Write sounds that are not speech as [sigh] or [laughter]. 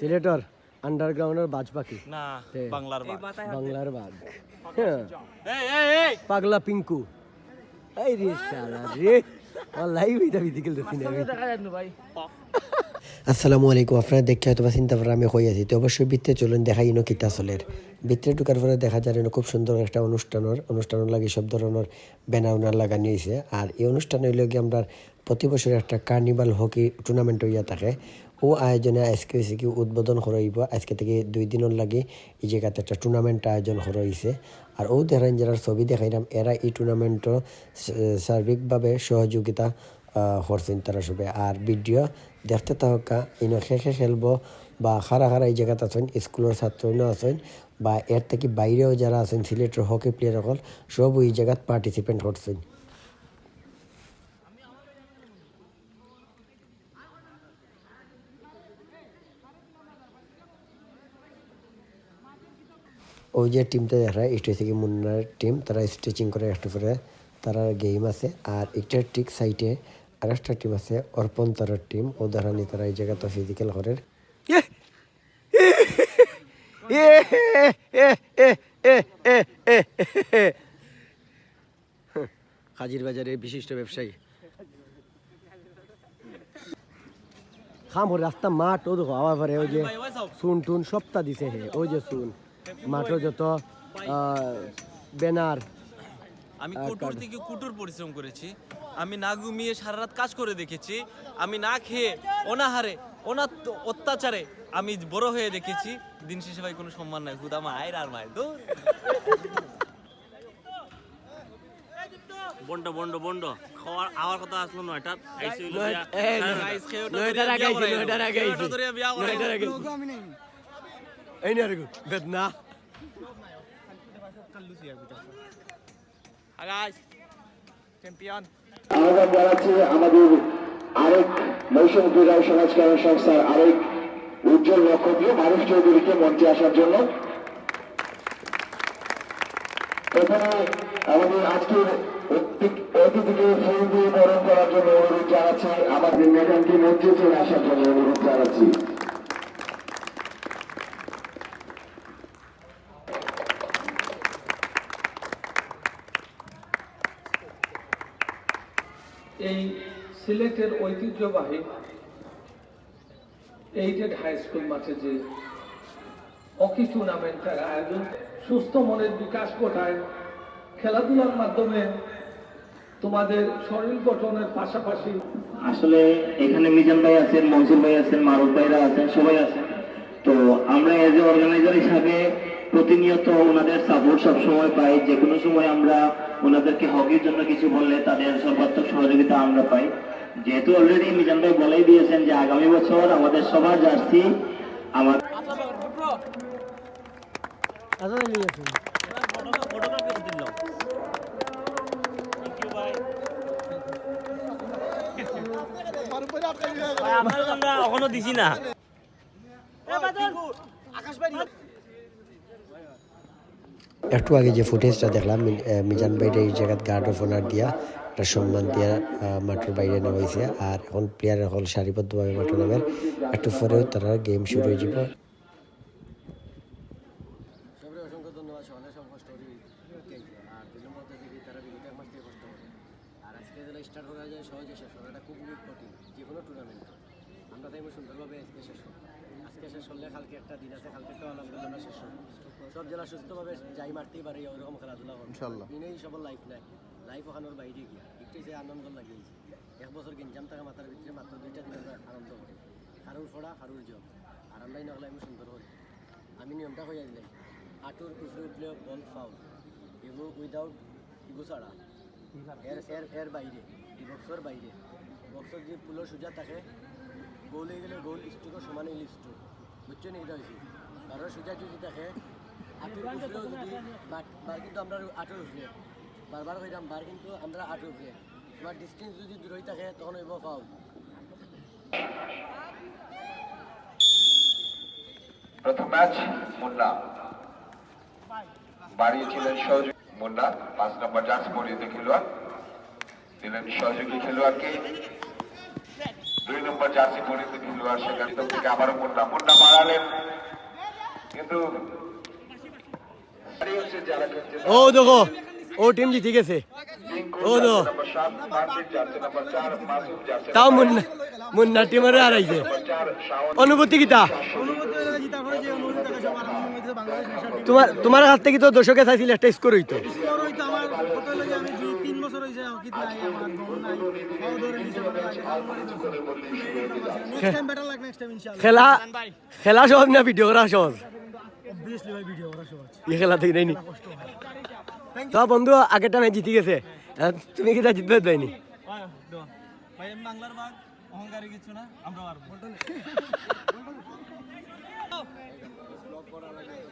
সিলেটর আন্ডারগ্রাউন্ডের বাজ পাখি। না বাংলার বাঘ। বাংলার বাঘ। [laughs] এই এই এই! পাগলা পিঙ্কু। এই রে শালা রে। লাইভ এটা না। [laughs] আসসালামু আলাইকুম আপনারা দেখে হয়তো বা চিন্তা করে আমি হয়ে আছি। তো অবশ্যই বৃত্তে চলুন দেখাই ইনো কিতা চলের বৃত্তে ঢুকার পরে দেখা যায় খুব সুন্দর একটা অনুষ্ঠানের অনুষ্ঠানের লাগে সব ধরনের ব্যানার উনার লাগানি হয়েছে আর এই অনুষ্ঠান হইলে গিয়ে আমরা প্রতি বছর একটা কার্নিভাল হকি টুর্নামেন্ট হইয়া থাকে। ও আয়োজনে আজকে হয়েছে কি উদ্বোধন করাইব আজকে থেকে দুই দিনের লাগে এই জায়গাতে একটা টুর্নামেন্ট আয়োজন হয়েছে আর ও দেখাইন যারা ছবি দেখাইলাম এরা এই টুর্নামেন্টও সার্বিকভাবে সহযোগিতা করছেন তারা সবে আর ভিডিও দেখতে থাকা ইনো শেষে খেলব বা খারা খারা এই জায়গাতে আছেন স্কুলের ছাত্রও আছেন বা এর থেকে বাইরেও যারা আছেন সিলেটের হকি প্লেয়ার সকল সব ওই জায়গাত পার্টিসিপেন্ট করছেন ওই যে টিমটা দেখা এটা থেকে মুন্নার টিম তারা স্ট্রেচিং করে একটু করে তারা গেম আছে। আর একটার ঠিক সাইডে আর একটা টিম আছে অর্পণ তারার টিম ও দাঁড়ানি তারা এই জায়গাতে ফিজিক্যাল করে হাজির বাজারে বিশিষ্ট ব্যবসায়ী। খাম রাস্তা মাঠ ও দেখো আবার পরে ওই যে সুন টুন সপ্তাহ দিছে হে ওই যে সুন মাঠও যত ব্যানার আমি কুটুর থেকে কুটুর পরিশ্রম করেছি। আমি না ঘুমিয়ে সারা রাত কাজ করে দেখেছি। আমি না খেয়ে অনাহারে অনাত্ম অত্যাচারে আমি বড় হয়ে দেখেছি। দিন শেষে ভাই কোনো সম্মান নাই। হুদা মায়ের আর মায়ের দূর। Bond bond bond. খাওয়ার আওয়ার কথা আসলো নয়টা আইসি হ্যাঁ, নয়টার আগে নয়টার আগে। নয়টার আগে এই না রে বেদনা। আহ্বান জানাচ্ছি আমাদের আরেক মৌসুম ক্রীড়া ও সংস্থার আরেক উজ্জ্বল নক্ষত্র মানুষ চৌধুরীকে মঞ্চে আসার জন্য। এখানে আমাদের আজকের অতিথিকে ফুল দিয়ে বরণ করার জন্য অনুরোধ জানাচ্ছি। আমাদের মেধানকে মঞ্চে চলে আসার জন্য অনুরোধ জানাচ্ছি। এই সিলেটের ঐতিহ্যবাহী এইটেড হাই স্কুল মাঠে যে হকি টুর্নামেন্টের আয়োজন, সুস্থ মনের বিকাশ ঘটায়, খেলাধুলার মাধ্যমে তোমাদের শরীর গঠনের পাশাপাশি আসলে এখানে মিজান ভাই আছেন, মনসুর ভাই আছেন, মারুফ ভাইরা আছেন, সবাই আছেন। তো আমরা এজ এ অর্গানাইজার হিসাবে প্রতিনিয়ত ওনাদের সাপোর্ট সব সময় পাই। যে কোনো সময় আমরা ওনাদেরকে হকির জন্য কিছু বললে তাদের সর্বাত্মক সহযোগিতা আমরা পাই। যেহেতু অলরেডি মিজান ভাই বলেই দিয়েছেন যে আগামী বছর আমাদের সবার জার্সি আমার. ভাই, আপনার তো আমরা এখনও দিছি না। একটু আগে যে ফুটেজটা দেখলাম মিজান বাইরে এই জায়গায় গার্ড অফ অনার দিয়া একটা সম্মান দিয়া মাঠের বাইরে নেওয়া হয়েছে আর এখন প্লেয়ার হল সারিবদ্ধভাবে মাঠে নামের একটু পরেও তারা গেম শুরু হয়ে যাব। সহজে শেষ খুব কঠিন যে কোনো আমরা চাইব সুন্দরভাবে শেষ আজকে শেষ হলে কালকে একটা দিন আছে কালকে একটা আলহামদুলিল্লাহ শেষ হোক সব জেলা সুস্থভাবে যাই মারতেই পারে ওরকম খেলাধুলা করব ইনশাল্লাহ দিনেই সবার লাইফ নাই। লাইফ ওখানোর বাইরে গিয়া। একটু যে আনন্দ লাগিয়েছে এক বছর গেঞ্জাম থাকা মাথার ভিতরে মাত্র দুইটা দিন আনন্দ করি। হারুর ফোড়া হারুর জব। আর আমরাই না আমি সুন্দর করি আমি নিয়মটা হয়ে দিলাম আটুর উপরে উঠলে ball foul ego without ego ছাড়া। এর এর এর বাইরে বক্সর বাইরে। বক্সর যে পুলো সোজা থাকে গোল হয়ে গেলে গোল স্ট্রোকও সমান স্ট্রোক বুঝছ নি এটা হয়েছে কারণ সোজা যদি থাকে আটুর উপরেও যদি বার কিন্তু আমরা উপরে বারবার বার কিন্তু আমরা উপরে তোমার ডিস্টেন্স যদি দূর থাকে, তখন হইব ফাউল প্রথম ম্যাচ মুন্না। বাড়িয়েছিলেন সহযোগী, মুন্না। পাঁচ নম্বর জার্সি পরিহিত খেলোয়াড় দিলেন সহযোগী খেলোয়াড়কে দুই নম্বর জার্সি খেলোয়াড় সেখান থেকে আবারও মুন্না। মুন্না মারালেন। কিন্তু ও দেখো ও টিম জিতে গেছে টিঙ্কু ও দো। তাও মুন্না মুন্না টিমের হারাইছে। নম্বর চার শাওন অনুভূতি কিতা তোমার তোমার কাছ থেকে তো দর্শকে চাইছিল একটা স্কোর হইতো। খেলা খেলা সহজ না ভিডিও করা সহজ। খেলা থেকে নেয়নি তো বন্ধু আগেরটা নাই জিতে গেছে। তুমি কিটা জিতবে দেয়নি? ভাই আমি বাংলার বাঘ অহংকারী কিছু না আমরা [laughs]